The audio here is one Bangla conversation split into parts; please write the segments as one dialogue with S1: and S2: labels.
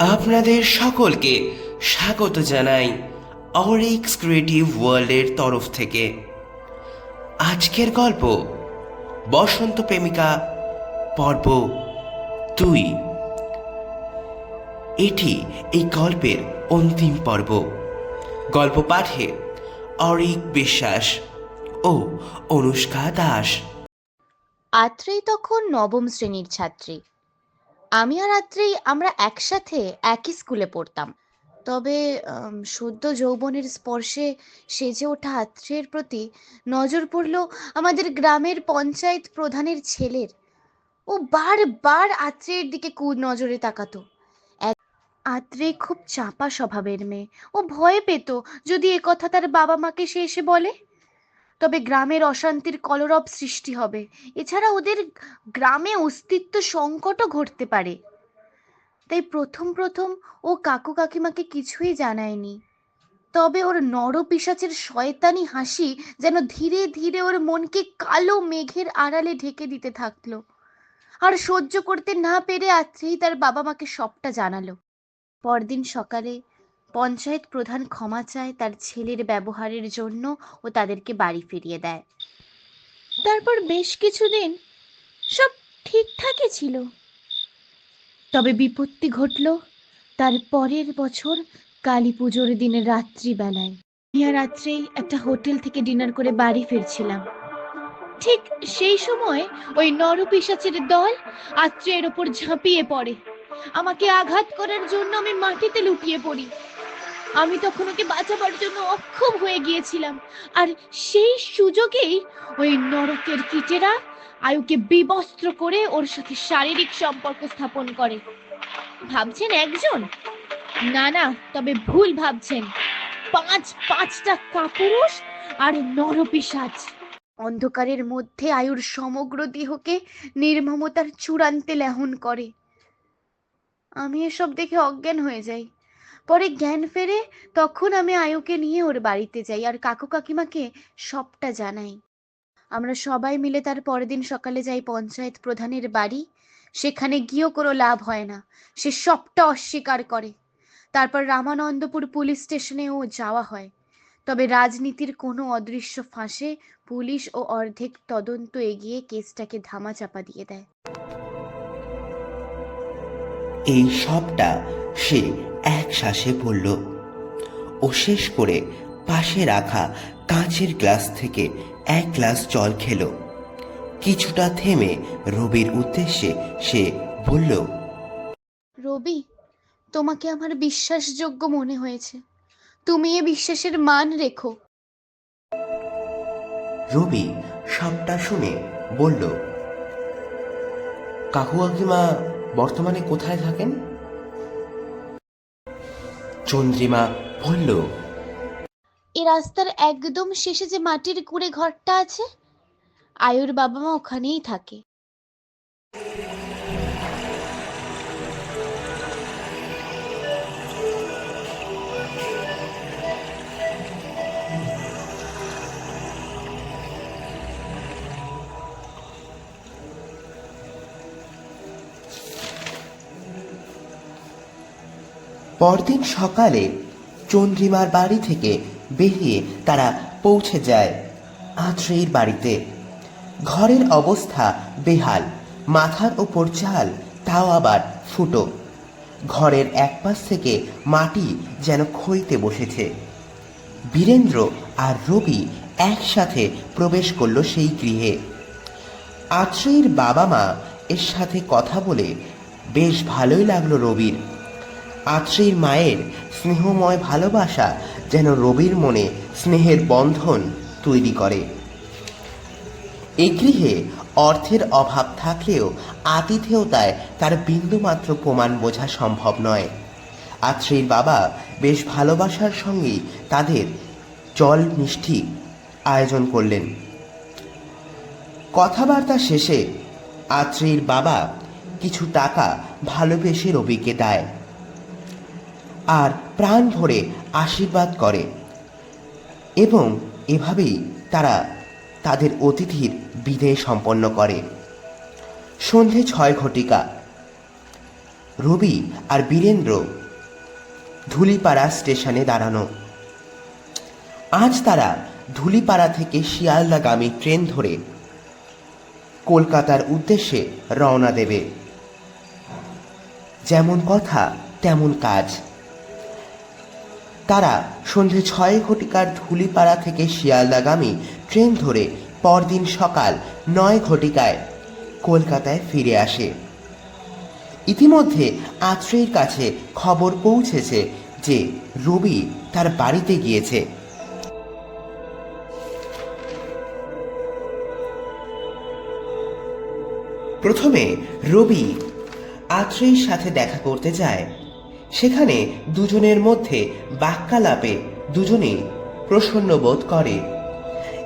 S1: আপনাদের সকলকে স্বাগত জানাই অরিক্স ক্রিয়েটিভ ওয়ার্ল্ডের তরফ থেকে। আজকের গল্প বসন্ত প্রেমিকা, পর্ব দুই। এটি এই গল্পের অন্তিম পর্ব। গল্প পাঠে অরিক বিশ্বাস ও অনুষ্কা দাস।
S2: আত্রেই তখন নবম শ্রেণির ছাত্রী। আমি আর আত্রেই আমরা একসাথে একই স্কুলে পড়তাম। তবে সদ্য যৌবনের স্পর্শে সেজে ওঠা আত্রেয়ের প্রতি নজর পড়ল আমাদের গ্রামের পঞ্চায়েত প্রধানের ছেলের। ও বারবার আত্রেয়ের দিকে কু নজরে তাকাতো। আত্রেয় খুব চাপা স্বভাবের মেয়ে। ও ভয় পেত যদি এ কথা তার বাবা মাকে সে এসে বলে। তবে গ্রামের অশান্তির কলরব সৃষ্টি হবে। এছাড়া ওদের গ্রামে অস্তিত্ব সংকটও ঘটতে পারে। তাই প্রথম প্রথম ও কাকু কাকিমাকে কিছুই জানায়নি। তবে ওর নরপিশাচের শয়তানি হাসি যেন ধীরে ধীরে ওর মনকে কালো মেঘের আড়ালে ঢেকে দিতে থাকল। আর সহ্য করতে না পেরে আত্রেই তার বাবা মাকে সবটা জানালো। পরদিন সকালে পঞ্চায়েত প্রধান ক্ষমা চায় তার ছেলের ব্যবহারের জন্য ও তাদেরকে বাড়ি ফিরিয়ে দেয়। তারপর বেশ কিছুদিন সব ঠিকঠাকই ছিল। তবে বিপত্তি ঘটল তার পরের বছর কালী পুজোর দিনের রাত্রিবেলায়। ইয়া রাত্রেই একটা হোটেল থেকে ডিনার করে বাড়ি ফিরছিলাম। ঠিক সেই সময় ওই নরপিশাচের দল আত্রেয়ের ওপর ঝাঁপিয়ে পড়ে। আমাকে আঘাত করার জন্য আমি মাটিতে লুটিয়ে পড়ি। আমি তখন ওকে বাঁচাবার জন্য অক্ষম হয়ে গিয়েছিলাম। আর সেই সুযোগেই ওই নরকের কীটেরা আয়ুকে বিবস্ত্র করে ওর সাথে শারীরিক সম্পর্ক স্থাপন করে। ভাবছেন একজন? না না, তবে ভুল ভাবছেন। পাঁচ, পাঁচটা কাপুরুষ আর নরপিশাচ। অন্ধকারের মধ্যে আয়ুর সমগ্র দেহকে নির্মমতার চূড়ান্তে লেহন করে। আমি এসব দেখে অজ্ঞান হয়ে যাই। পরে জ্ঞান ফেরে তখন আমি আয়ুকে নিয়ে ওর বাড়িতে যাই আর কাকু কাকিমাকে সবটা জানাই। আমরা সবাই মিলে তার পরের দিন সকালে যাই পঞ্চায়েত প্রধানের বাড়ি। সেখানে গিয়েও কোনো লাভ হয় না। সে সবটা অস্বীকার করে। তারপর রামানন্দপুর পুলিশ স্টেশনেও যাওয়া হয়। তবে রাজনীতির কোনো অদৃশ্য ফাঁসে পুলিশ ও অর্ধেক তদন্ত এগিয়ে কেসটাকে ধামাচাপা দিয়ে দেয়।
S1: এই সবটা সে এক শ্বাসে বলল ও শেষ করে পাশে রাখা কাঁচের গ্লাস থেকে এক গ্লাস জল খেলো। কিছুটা থেমে রবির উদ্দেশ্যে সে বলল
S2: রবি তোমাকে আমার বিশ্বাসযোগ্য মনে হয়েছে। তুমি এ বিশ্বাসের মান রেখো।
S1: রবি সবটা শুনে বলল কাকু কাকিমা বর্তমানে কোথায় থাকেন? চন্দ্রিমা বলল
S2: এই রাস্তার একদম শেষে যে মাটির কুড়ে ঘরটা আছে, আয়ুর বাবা মা ওখানেই থাকে।
S1: পরদিন সকালে চন্দ্রিমার বাড়ি থেকে বেরিয়ে তারা পৌঁছে যায় আত্রেয়ীর বাড়িতে। ঘরের অবস্থা বেহাল, মাথার ওপর চাল, তাও আবার ফুটো। ঘরের এক পাশ থেকে মাটি যেন খইতে বসেছে। বীরেন্দ্র আর রবি একসাথে প্রবেশ করল সেই গৃহে। আত্রেয়ীর বাবা মা এর সাথে কথা বলে বেশ ভালোই লাগল রবির। আত্রেয়ীর মায়ের স্নেহময় ভালোবাসা যেন রবির মনে স্নেহের বন্ধন তৈরি করে। এ গৃহে অর্থের অভাব থাকলেও আতিথেয়তায় তার বিন্দুমাত্র প্রমাণ বোঝা সম্ভব নয়। আত্রেয়ীর বাবা বেশ ভালোবাসার সঙ্গেই তাদের জল মিষ্টি আয়োজন করলেন। কথাবার্তা শেষে আত্রেয়ীর বাবা কিছু টাকা ভালোবেসে রবিকে দেয়। আর প্রাণ ভরে আশীর্বাদ করে। এবং এভাবেই তারা তাদের অতিথির বিদায় সম্পন্ন করে। সন্ধে ছয় ঘটিকা। রবি আর বীরেন্দ্র ধুলিপাড়া স্টেশনে দাঁড়ানো। আজ তারা ধুলিপাড়া থেকে শিয়ালদাগামী ট্রেন ধরে কলকাতার উদ্দেশ্যে রওনা দেবে। যেমন কথা, তেমন কাজ। তারা সন্ধে ছয় ঘটিকার ধুলিপাড়া থেকে শিয়ালদাগামী ট্রেন ধরে পরদিন সকাল নয় ঘটিকায় কলকাতায় ফিরে আসে। ইতিমধ্যে আত্রেয়ীর কাছে খবর পৌঁছেছে যে রবি তার বাড়িতে গিয়েছে। প্রথমে রবি আত্রেয়ীর সাথে দেখা করতে যায়। সেখানে দুজনের মধ্যে বাক্যালাপে দুজনেই প্রসন্ন বোধ করে।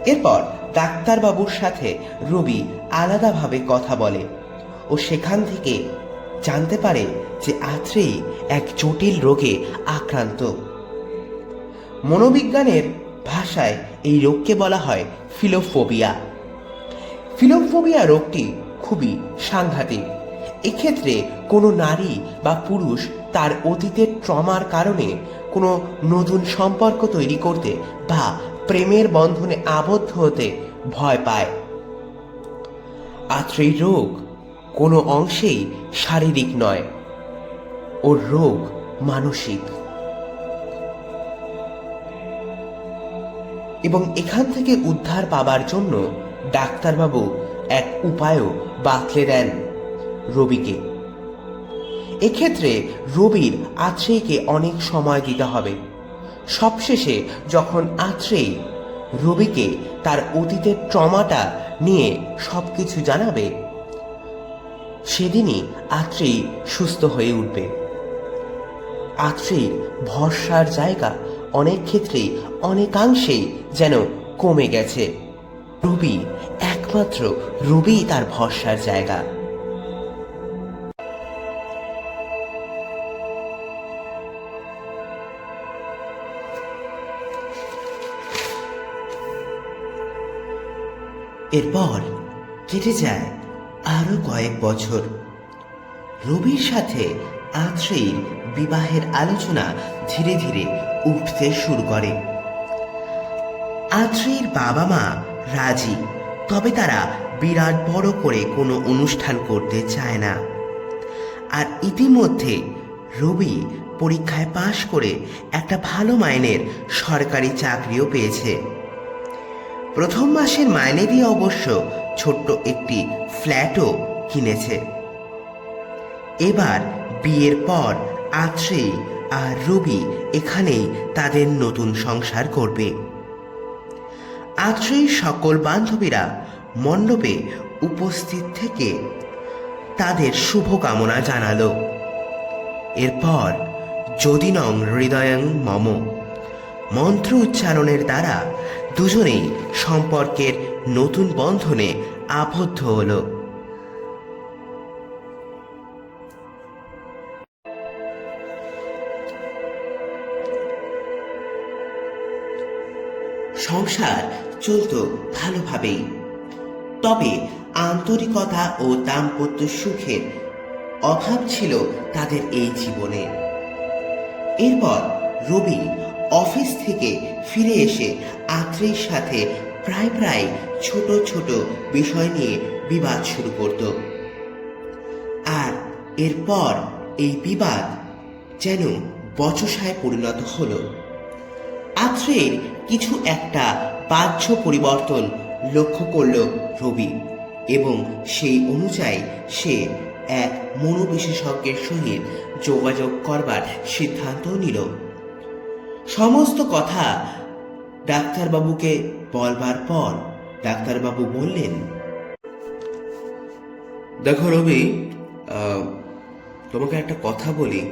S1: এরপর ডাক্তারবাবুর সাথে রবি আলাদাভাবে কথা বলে ও সেখান থেকে জানতে পারে যে আত্রেই এক জটিল রোগে আক্রান্ত। মনোবিজ্ঞানের ভাষায় এই রোগকে বলা হয় ফিলোফোবিয়া। ফিলোফোবিয়া রোগটি খুবই সাংঘাতিক। এক্ষেত্রে কোনো নারী বা পুরুষ তার অতীতের ট্রমার কারণে কোনো নতুন সম্পর্ক তৈরি করতে বা প্রেমের বন্ধনে আবদ্ধ হতে ভয় পায়। আত্রেই রোগ কোনো অংশেই শারীরিক নয় ওর রোগ মানসিক। এবং এখান থেকে উদ্ধার পাবার জন্য ডাক্তারবাবু এক উপায়ও বাতলে দেন রবিকে। এক্ষেত্রে রবির আত্রেয়ীকে অনেক সময় দিতে হবে। সবশেষে যখন আত্রেয়ী রবিকে তার অতীতের ট্রমাটা নিয়ে সবকিছু জানাবে, সেদিনই আত্রেয়ী সুস্থ হয়ে উঠবে। আত্রেয়ীর ভরসার জায়গা অনেক ক্ষেত্রেই অনেকাংশেই যেন কমে গেছে। রবি একমাত্র রবি তার ভরসার জায়গা। এরপর কেটে যায় আরও কয়েক বছর। রবির সাথে আত্রেয়ীর বিবাহের আলোচনা ধীরে ধীরে উঠতে শুরু করে। আত্রেয়ীর বাবা মা রাজি, তবে তারা বিরাট বড় করে কোনো অনুষ্ঠান করতে চায় না। আর ইতিমধ্যে রবি পরীক্ষায় পাশ করে একটা ভালো মাইনের সরকারি চাকরিও পেয়েছে। প্রথম মাসের মাইনে দিয়ে অবশ্য ছোট্ট একটি ফ্ল্যাটও কিনেছে। এবার বিয়ের পর আত্রেয়ী আর রবি এখানেই তাদের নতুন সংসার করবে। আত্রেয়ীর সকল বান্ধবীরা মণ্ডপে উপস্থিত থেকে তাদের শুভকামনা জানালো। এরপর যদিনং হৃদয়ং মম। মন্ত্র উচ্চারণের দ্বারা দুজনেই সম্পর্কের নতুন বন্ধনে আবদ্ধ হলো। সংসার চলত ভালোভাবেই। তবে আন্তরিকতা ও দাম্পত্য সুখের অভাব ছিল তাদের এই জীবনে। এরপর রবি অফিস থেকে ফিরে এসে আত্রের সাথে প্রায় প্রায় ছোট ছোট বিষয় নিয়ে বিবাদ শুরু করত। আর এরপর এই বিবাদ যেন বচসায় পরিণত হল। আত্রের কিছু একটা বাহ্য পরিবর্তন লক্ষ্য করল রবি এবং সেই অনুযায়ী সে এক মনোবিশেষজ্ঞের সহিত যোগাযোগ করবার সিদ্ধান্ত নিল। সমস্ত কথা ডাক্তারবাবুকে বলবার পর ডাক্তারবাবু বললেন,
S3: দেখো রবি তোমাকে একটা কথা বলি।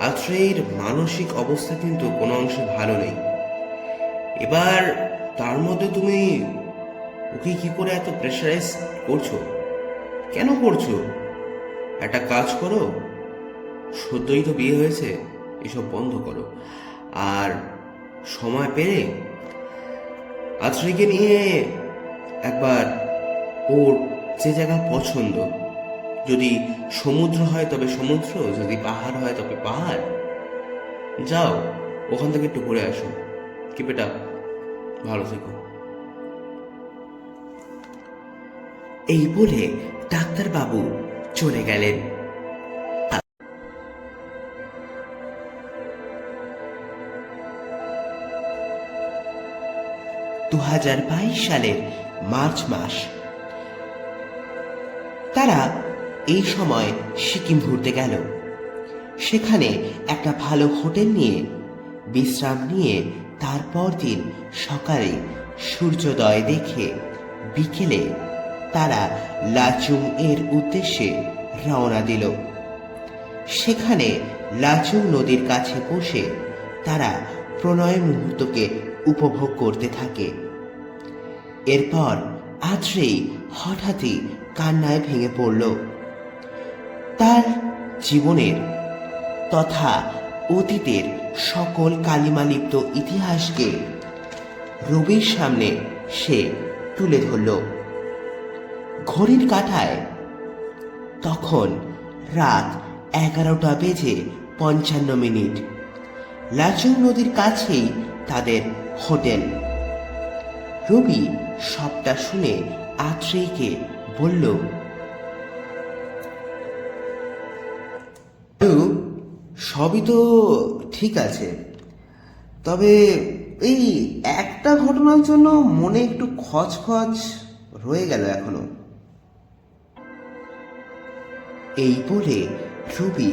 S3: আত্রেয়ের মানসিক অবস্থা কিন্তু কোনো অংশে ভালো নেই। এবার তার মধ্যে তুমি ওকে কি করে এত প্রেশারাইজ করছ? কেন করছ? একটা কাজ করো। সদ্যই তো বিয়ে হয়েছে। এসব বন্ধ করো। আর সময় পেলে আশ্রয়কে নিয়ে একবার ওর যে জায়গা পছন্দ, যদি সমুদ্র হয় তবে সমুদ্র, যদি পাহাড় হয় তবে পাহাড়। যাও, ওখান থেকে একটু ঘুরে আসো। কিপ এটা ভালো থেকো।
S1: এই বলে ডাক্তারবাবু চলে গেলেন। দু হাজার বাইশ সালের মার্চ মাস। তারা এই সময় সিকিম ঘুরতে গেল। সেখানে একটা ভালো হোটেল নিয়ে, বিশ্রাম নিয়ে তারপর দিন সকালে সূর্যোদয় দেখে বিকেলে তারা লাচুং এর উদ্দেশ্যে রওনা দিল। সেখানে লাচুং নদীর কাছে বসে তারা প্রণয় মুহূর্তকে উপভোগ করতে থাকে। এরপর আদ্রেই হঠাৎই কান্নায় ভেঙে পড়ল। তার জীবনের তথা অতীতের সকল কালিমালিপ্ত ইতিহাসকে রবির সামনে সে তুলে ধরল। ঘড়ির কাঁটায় তখন রাত এগারোটা বেজে পঞ্চান্ন মিনিট। লাচুং নদীর কাছেই তাদের হোটেল। রবি সবটা শুনে আত্রেয়কে বলল সবই তো ঠিক আছে। তবে এই একটা ঘটনার জন্য মনে একটু খচখচ রয়ে গেল এখনও। এই বলে রবি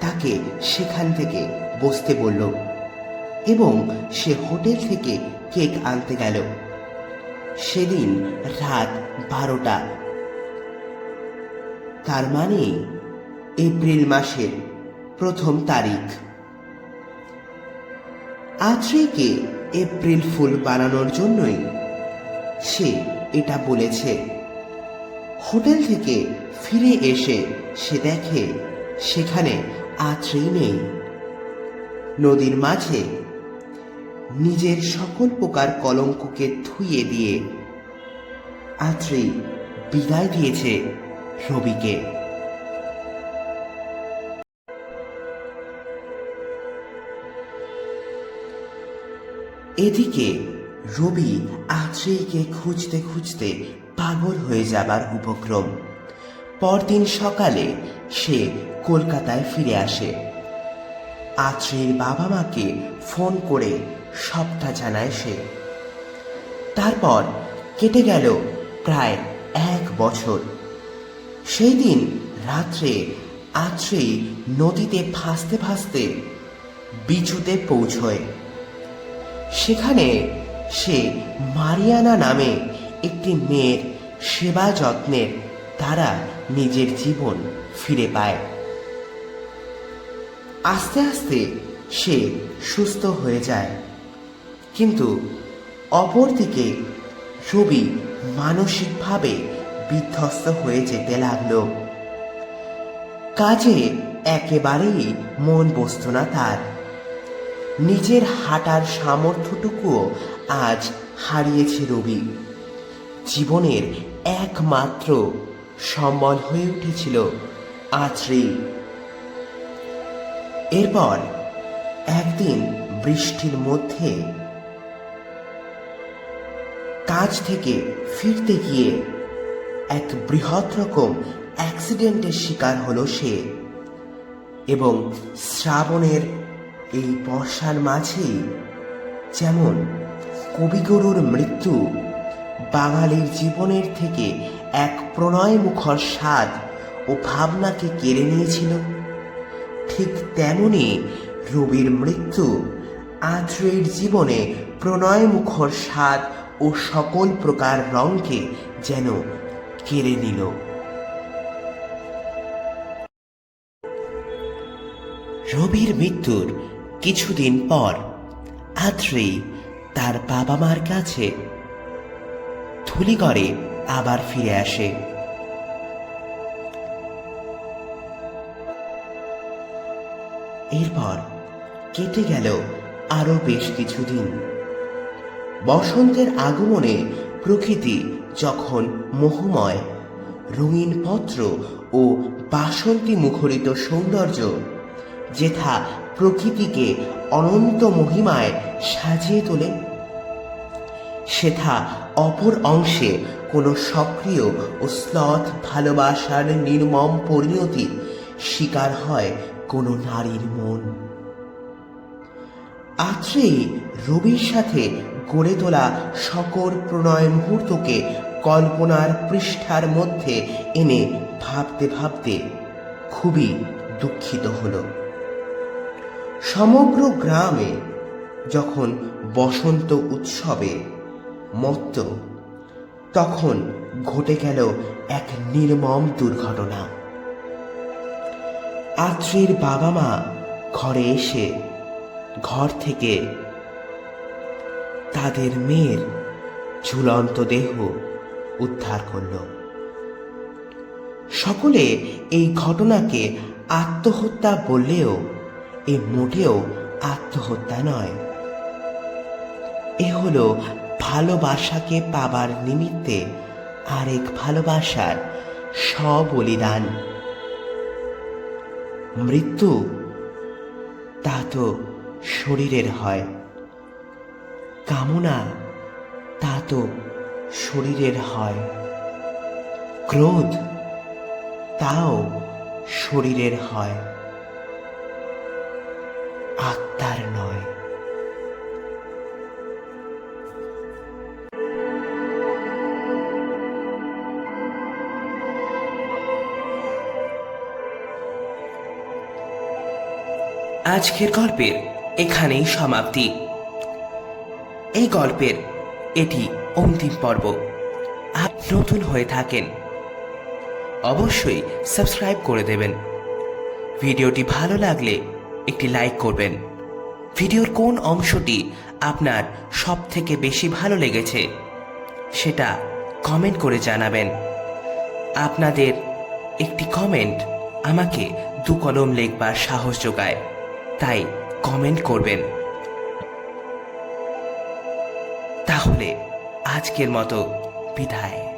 S1: তাকে সেখান থেকে বসতে বলল এবং সে হোটেল থেকে কেক আনতে গেল। সেদিন রাত বারোটা। তার মানে এপ্রিল মাসের প্রথম তারিখ। আত্রেকে এপ্রিল ফুল বানানোর জন্যই সে এটা বলেছে। হোটেল থেকে ফিরে এসে সে দেখে সেখানে আত্রেই নেই। নদীর মাঝে নিজের সকল প্রকার কলঙ্ককে ধুইয়ে দিয়ে আত্রেই বিদায় দিয়েছে রবিকে। এদিকে রবি আত্রেয়ীকে খুঁজতে খুঁজতে পাগল হয়ে যাবার উপক্রম। পরদিন সকালে সে কলকাতায় ফিরে আসে। আত্রেয়ীর বাবা মাকে ফোন করে সবটা জানায় সে। তারপর কেটে গেল প্রায় এক বছর। সেই দিন রাত্রে আত্রেয়ী নদীতে ভাসতে ভাসতে বিচুতে পৌঁছয়। সেখানে সে মারিয়ানা নামে একটি মেয়ের সেবা যত্নের দ্বারা নিজের জীবন ফিরে পায়। আস্তে আস্তে সে সুস্থ হয়ে যায়। কিন্তু অপরদিকে রবি মানসিকভাবে বিধ্বস্ত হয়ে যেতে লাগল। কাজে একেবারেই মন বসত না তার। নিজের হাঁটার সামর্থ্যটুকুও আজ হারিয়েছে রবি। জীবনের একমাত্র সম্বল হয়ে উঠেছিল আত্রি এরপর একদিন বৃষ্টির মধ্যে কাজ থেকে ফিরতে গিয়ে এক বৃহৎ রকম অ্যাক্সিডেন্টের শিকার হলো সে। এবং শ্রাবণের এই বর্ষার মাঝেই যেমন কবিগুরুর মৃত্যু, বাঙালির জীবনের থেকে এক প্রণয় মুখর স্বাদ ও ভাবনাকে কেড়ে নিয়েছিল, ঠিক তেমনি রবির মৃত্যু আত্রেয়ের জীবনে প্রণয় মুখর স্বাদ ও সকল প্রকার রঙকে যেন কেড়ে নিল। রবির মৃত্যুর কিছুদিন পর আত্রি তার বাবা মার কাছে ধুলিগড়ে আবার ফিরে আসে। এরপর কেটে গেল আরও বেশ কিছুদিন। বসন্তের আগমনে প্রকৃতি যখন মোহময়, রঙিন পত্র ও বাসন্তী মুখরিত সৌন্দর্য, যেথা প্রকৃতিকে অনন্ত মহিমায় সাজিয়ে তোলে, সেথা অপর অংশে কোনো সক্রিয় ও স্লথ ভালোবাসার নির্মম পরিণতির শিকার হয় কোনো নারীর মন। আত্রেই রবির সাথে গড়ে তোলা সকল প্রণয় মুহূর্তকে কল্পনার পৃষ্ঠার মধ্যে এনে ভাবতে ভাবতে খুবই দুঃখিত হল। সমগ্র গ্রামে যখন বসন্ত উৎসবে মত্ত, তখন ঘটে গেল এক নির্মম দুর্ঘটনা। আত্রির বাবা মা ঘরে এসে ঘর থেকে তাদের মেয়ের ঝুলন্ত দেহ উদ্ধার করল। সকলে এই ঘটনাকে আত্মহত্যা বললেও, এ মোটেও আত্মহত্যা নয়। এ হলো ভালোবাসাকে পাবার নিমিত্তে আরেক ভালোবাসার সবলিদান। মৃত্যু তা তো শরীরের হয়। কামনা তা তো শরীরের হয়। ক্রোধ তাও শরীরের হয়। আত্মার নয়।
S4: আজকের গল্পের এখানেই সমাপ্তি। এই গল্পের এটি অন্তিম পর্ব। আপ নতুন হয়ে থাকেন, অবশ্যই সাবস্ক্রাইব করে দেবেন। ভিডিওটি ভালো লাগলে একটি লাইক করবেন। ভিডিওর কোন অংশটি আপনার সব থেকে বেশি ভালো লেগেছে সেটা কমেন্ট করে জানাবেন। আপনাদের একটি কমেন্ট আমাকে দু কলম লিখবার সাহস যোগায়, তাই কমেন্ট করবেন। তাহলে আজকের মতো বিদায়।